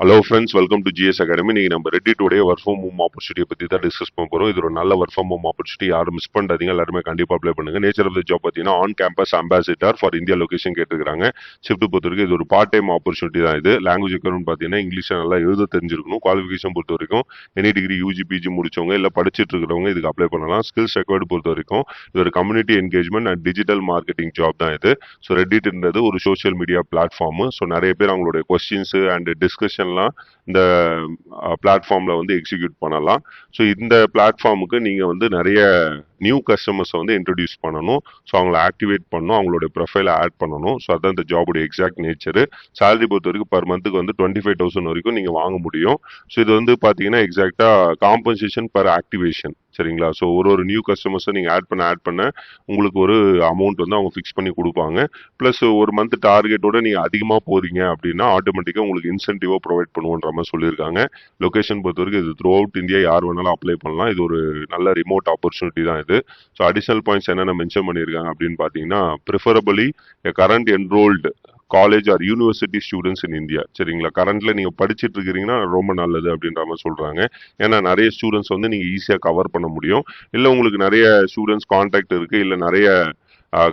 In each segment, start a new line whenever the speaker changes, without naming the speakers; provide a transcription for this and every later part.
Hello friends welcome to GS academy நீங்கள் நம்ம ready today work from home ஆப்பர்ச்சுனிட்டியை பற்றி தான் டிஸ்கஸ் பண்ண போகிறோம் இது ஒரு நல்ல ஒர்க் ஃப்ரம் ஹோம் ஆப்பர்ச்சுனிட்டி யாரும் மிஸ் பண்ணாதீங்க. எல்லாருமே கண்டிப்பாக அப்ளை பண்ணுங்க. நேச்சர் ஆஃப் த ஜாப் பார்த்தீங்கன்னா on campus ambassador for India location கேட்டுருக்காங்க ஷிஃப்ட் பொறுத்த வரைக்கும் இது ஒரு பார்ட் டைம் ஆப்பர்ச்சுனிட்டி தான் இது. லாங்குவேஜ் ரெக்யர்மெண்ட் பார்த்தீங்கன்னா இங்கிலீஷ் நல்லா எழுத தெரிஞ்சிருக்கணும். குவாலிஃபிகேஷன் பொறுத்த வரைக்கும் எனி டிகிரி யூஜி பிஜி முடிச்சவங்க இல்லை படிச்சிட்டு இருக்கிறவங்க இதுக்கு அப்ளை பண்ணலாம். ஸ்கில்ஸ் ரெக்வயர்டு பொறுத்த வரைக்கும் இது ஒரு community engagement and digital marketing job தான் இது. ஸோ ரெடிட்ன்றது ஒரு சோஷியல் மீடியா பிளாட்ஃபார்ம் ஸோ நிறைய பேர் அவங்களுடைய கொஸ்டின்ஸ் அண்ட் டிஸ்கஷன் ஆப்ஷன்லாம் இந்த பிளாட்ஃபார்மில் வந்து எக்ஸிக்யூட் பண்ணலாம். ஸோ இந்த பிளாட்ஃபார்முக்கு நீங்கள் வந்து நிறைய நியூ கஸ்டமர்ஸை வந்து இன்ட்ரடியூஸ் பண்ணணும். ஸோ அவங்கள ஆக்டிவேட் பண்ணணும். அவங்களோட ப்ரொஃபைலை ஆட் பண்ணணும். ஸோ அதான் இந்த ஜாபுடைய எக்ஸாக்ட் நேச்சரு சேலரி பொறுத்த வரைக்கும் பர் மந்த்துக்கு வந்து டுவெண்ட்டி ஃபைவ் தௌசண்ட் வரைக்கும் நீங்கள் வாங்க முடியும். ஸோ இது வந்து பார்த்தீங்கன்னா எக்ஸாக்டாக காம்பன்சேஷன் பர் ஆக்டிவேஷன் சரிங்களா? ஸோ ஒரு ஒரு நியூ கஸ்டமர்ஸை நீங்கள் ஆட் பண்ண ஆட் பண்ண உங்களுக்கு ஒரு அமௌண்ட் வந்து அவங்க ஃபிக்ஸ் பண்ணி கொடுப்பாங்க. ப்ளஸ் ஒரு மந்த் டார்கெட்டோட நீங்கள் அதிகமாக போகிறீங்க அப்படின்னா ஆட்டோமேட்டிக்காக உங்களுக்கு இன்சென்டிவாக ப்ரொவைட் பண்ணுவோன்ற மாதிரி சொல்லியிருக்காங்க. லொகேஷன் பொறுத்த வரைக்கும் இது த்ரூ அவுட் இந்தியா யார் வேணாலும் அப்ளை பண்ணலாம். இது ஒரு நல்ல ரிமோட் ஆப்பர்ச்சுனிட்டி தான் இது. ஸோ அடிஷனல் பாயிண்ட்ஸ் என்னென்ன மென்ஷன் பண்ணியிருக்காங்க அப்படின்னு பார்த்தீங்கன்னா preferably current enrolled college or university students in India சரிங்களா? கரண்ட்ல நீங்க படிச்சிட்டு இருக்கிறீங்கன்னா ரொம்ப நல்லது அப்படின்ற மாதிரி சொல்றாங்க. ஏன்னா நிறைய ஸ்டூடெண்ட்ஸ் வந்து நீங்க ஈஸியாக கவர் பண்ண முடியும். இல்லை உங்களுக்கு நிறைய ஸ்டூடெண்ட்ஸ் கான்டாக்ட் இருக்கு. இல்லை நிறைய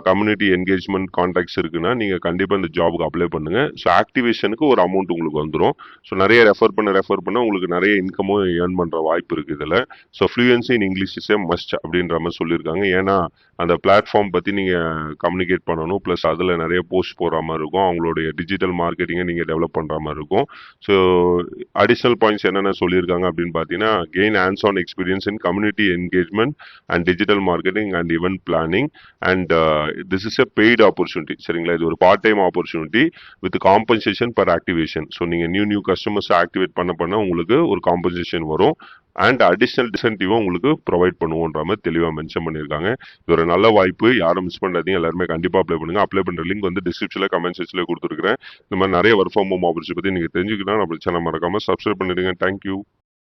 கம்யூனிட்டி என்கேஜ்மெண்ட் கான்டாக்ட்ஸ் இருக்குன்னா நீங்கள் கண்டிப்பாக இந்த ஜாபுக்கு அப்ளை பண்ணுங்கள் ஸோ ஆக்டிவேஷனுக்கு ஒரு அமௌண்ட் உங்களுக்கு வந்துடும் ஸோ நிறைய ரெஃபர் பண்ண ரெஃபர் பண்ண உங்களுக்கு நிறைய இன்கமும் ஏர்ன் பண்ணுற வாய்ப்பு இருக்குது இதில். So fluency in English is a must அப்படின்ற மாதிரி சொல்லியிருக்காங்க. ஏன்னா அந்த பிளாட்ஃபார்ம் பற்றி நீங்கள் கம்யூனிகேட் பண்ணணும். ப்ளஸ் அதில் நிறைய போஸ்ட் போடுற மாதிரி இருக்கும். அவங்களுடைய டிஜிட்டல் மார்க்கெட்டிங்கை நீங்கள் டெவலப் பண்ணுற மாதிரி இருக்கும். ஸோ அடிஷ்னல் பாயிண்ட்ஸ் என்னென்ன சொல்லியிருக்காங்க அப்படின்னு பார்த்தீங்கன்னா gain hands on experience in community engagement and digital marketing and event planning and this is a paid opportunity சரிங்களா? இது ஒரு part time opportunity with compensation per activation so நீங்கள் நியூ நியூ கஸ்டமர்ஸ் ஆக்டிவேட் பண்ண பண்ண உங்களுக்கு ஒரு compensation வரும். And additional டிசன்டிவும் உங்களுக்கு ப்ரொவைட் பண்ணுவோன்ற மாதிரி தெளிவாக மென்ஷன் பண்ணியிருக்காங்க. இது ஒரு நல்ல வாய்ப்பு. யாரும் மிஸ் பண்ணாதீங்க. எல்லாருமே கண்டிப்பாக அப்ளை பண்ணுங்கள் அப்ளை பண்ணுற லிங்க் வந்து டிஸ்கிரிப்ஷனில் கமெண்ட் செக்ஷனில் கொடுத்துருக்கேன் இந்த மாதிரி நிறைய ஒர்க் ஃபார்ம் ஹோம் ஆப்பர்ச்சுனிட்டி பற்றி நீங்கள் தெரிஞ்சுக்கலாம் நம்ம சேனல் மறக்காமல் சப்ஸ்கிரைப் பண்ணிடுங்க. தேங்க்யூ